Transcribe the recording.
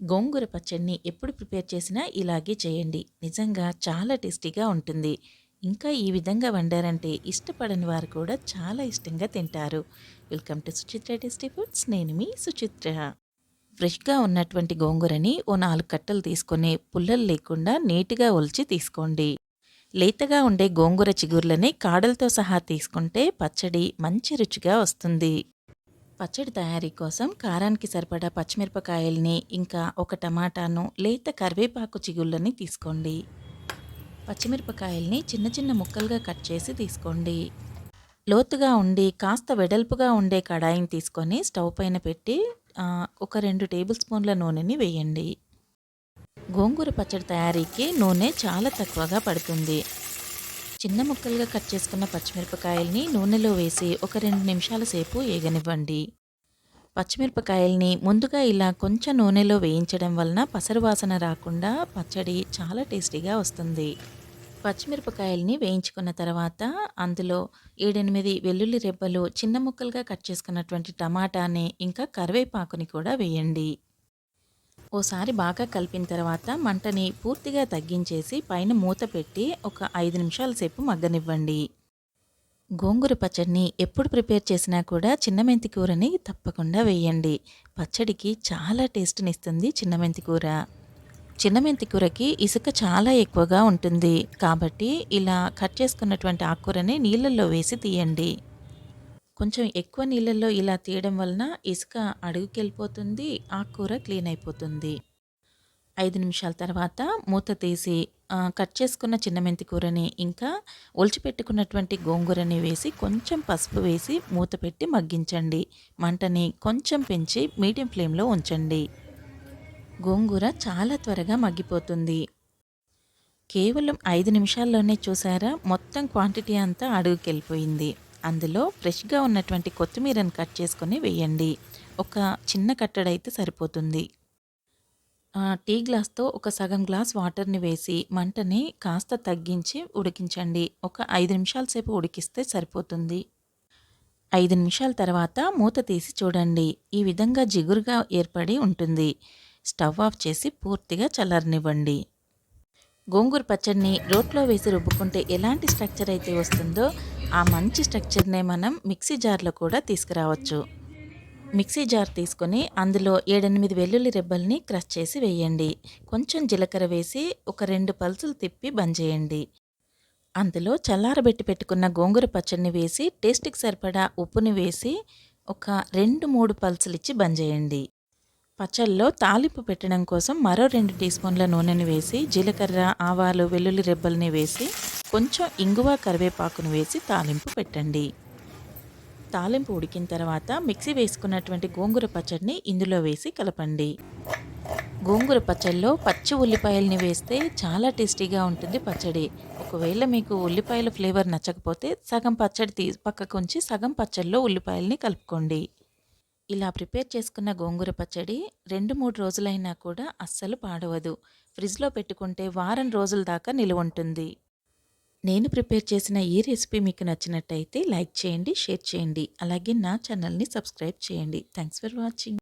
గోంగూర పచ్చడిని ఎప్పుడు ప్రిపేర్ చేసినా ఇలాగే చేయండి. నిజంగా చాలా టేస్టీగా ఉంటుంది. ఇంకా ఈ విధంగా వండారంటే ఇష్టపడని వారు కూడా చాలా ఇష్టంగా తింటారు. Welcome to Suchitra tasty foods. నేను మీ సుచిత్ర. ఫ్రెష్గా ఉన్నటువంటి గోంగూరని ఓ నాలుగు కట్టలు తీసుకొని పుల్లలు లేకుండా నీట్గా ఒలిచి తీసుకోండి. లేతగా ఉండే గోంగూర చిగుర్లని కాడలతో సహా తీసుకుంటే పచ్చడి మంచి రుచిగా వస్తుంది. పచ్చడి తయారీ కోసం కారానికి సరిపడా పచ్చిమిరపకాయల్ని ఇంకా ఒక టమాటాను లేత కరివేపాకు చిగుళ్ళని తీసుకోండి. పచ్చిమిరపకాయల్ని చిన్న చిన్న ముక్కలుగా కట్ చేసి తీసుకోండి. లోతుగా ఉండి కాస్త వెడల్పుగా ఉండే కడాయిని తీసుకొని స్టవ్ పైన పెట్టి ఒక రెండు టేబుల్ స్పూన్ల నూనెని వేయండి. గోంగూర పచ్చడి తయారీకి నూనె చాలా తక్కువగా పడుతుంది. చిన్న ముక్కలుగా కట్ చేసుకున్న పచ్చిమిరపకాయల్ని నూనెలో వేసి ఒక రెండు నిమిషాల సేపు వేగనివ్వండి పచ్చిమిరపకాయల్ని ముందుగా ఇలా కొంచెం నూనెలో వేయించడం వలన పసరు వాసన రాకుండా పచ్చడి చాలా టేస్టీగా వస్తుంది. పచ్చిమిరపకాయల్ని వేయించుకున్న తర్వాత అందులో ఏడెనిమిది వెల్లుల్లి రెబ్బలు చిన్న ముక్కలుగా కట్ చేసుకున్నటువంటి టమాటాని ఇంకా కరివేపాకుని కూడా వేయండి. ఓసారి బాగా కలిపిన తర్వాత మంటని పూర్తిగా తగ్గించేసి పైన మూత పెట్టి ఒక ఐదు నిమిషాల సేపు మగ్గనివ్వండి. గోంగూర పచ్చడిని ఎప్పుడు ప్రిపేర్ చేసినా కూడా చిన్న మెంతి కూరని తప్పకుండా వేయండి. పచ్చడికి చాలా టేస్ట్ని ఇస్తుంది చిన్న మెంతి కూర. చిన్న మెంతి కూరకి ఇసుక చాలా ఎక్కువగా ఉంటుంది. కాబట్టి ఇలా కట్ చేసుకున్నటువంటి ఆకుకూరని నీళ్ళల్లో వేసి తీయండి. కొంచెం ఎక్కువ నీళ్ళల్లో ఇలా తీయడం వలన ఇసుక అడుగుకెళ్ళిపోతుంది ఆకుకూర క్లీన్ అయిపోతుంది. ఐదు నిమిషాల తర్వాత మూత తీసి కట్ చేసుకున్న చిన్న మెంతి కూరని ఇంకా ఒలిచిపెట్టుకున్నటువంటి గోంగూరని వేసి కొంచెం పసుపు వేసి మూత పెట్టి మగ్గించండి. మంటని కొంచెం పెంచి మీడియం ఫ్లేమ్లో ఉంచండి. గోంగూర చాలా త్వరగా మగ్గిపోతుంది. కేవలం ఐదు నిమిషాల్లోనే చూసారా? మొత్తం క్వాంటిటీ అంతా అడుగుకెళ్ళిపోయింది. అందులో ఫ్రెష్గా ఉన్నటువంటి కొత్తిమీరను కట్ చేసుకొని వేయండి. ఒక చిన్న కట్టడైతే సరిపోతుంది. టీ గ్లాస్తో ఒక సగం గ్లాస్ వాటర్ని వేసి మంటని కాస్త తగ్గించి ఉడికించండి. ఒక ఐదు నిమిషాల సేపు ఉడికిస్తే సరిపోతుంది. ఐదు నిమిషాల తర్వాత మూత తీసి చూడండి. ఈ విధంగా జిగురుగా ఏర్పడి ఉంటుంది. స్టవ్ ఆఫ్ చేసి పూర్తిగా చల్లరనివ్వండి. గోంగూర పచ్చడిని రోట్లో వేసి రుబ్బుకుంటే ఎలాంటి స్ట్రక్చర్ అయితే వస్తుందో ఆ మంచి స్ట్రక్చర్నే మనం మిక్సీ జార్లో కూడా తీసుకురావచ్చు. మిక్సీ జార్ తీసుకొని అందులో ఏడెనిమిది వెల్లుల్లి రెబ్బల్ని క్రష్ చేసి వేయండి. కొంచెం జీలకర్ర వేసి ఒక రెండు పల్సులు తిప్పి బంద్ చేయండి. అందులో చల్లారబెట్టి పెట్టుకున్న గోంగూర పచ్చడిని వేసి టేస్ట్కి సరిపడా ఉప్పుని వేసి ఒక రెండు మూడు పల్సులు ఇచ్చి బంద్ చేయండి. పచ్చళ్ళలో తాలింపు పెట్టడం కోసం మరో రెండు టీ స్పూన్ల నూనెని వేసి జీలకర్ర ఆవాలు వెల్లుల్లి రెబ్బల్ని వేసి కొంచెం ఇంగువ కరివేపాకును వేసి తాలింపు పెట్టండి. తాలింపు ఉడికిన తర్వాత మిక్సీ వేసుకున్నటువంటి గోంగూర పచ్చడిని ఇందులో వేసి కలపండి. గోంగూర పచ్చడిలో పచ్చి ఉల్లిపాయలని వేస్తే చాలా టేస్టీగా ఉంటుంది పచ్చడి. ఒకవేళ మీకు ఉల్లిపాయల ఫ్లేవర్ నచ్చకపోతే సగం పచ్చడి తీ పక్కకు ఉంచి సగం పచ్చడిలో ఉల్లిపాయల్ని కలుపుకోండి. ఇలా ప్రిపేర్ చేసుకున్న గోంగూర పచ్చడి రెండు మూడు రోజులైనా కూడా అస్సలు పాడవదు. ఫ్రిడ్జ్లో పెట్టుకుంటే వారం రోజుల దాకా నిలువ ఉంటుంది. నేను ప్రిపేర్ చేసిన ఈ రెసిపీ మీకు నచ్చినట్టయితే లైక్ చేయండి షేర్ చేయండి. అలాగే నా ఛానల్ని సబ్స్క్రైబ్ చేయండి. Thanks for watching.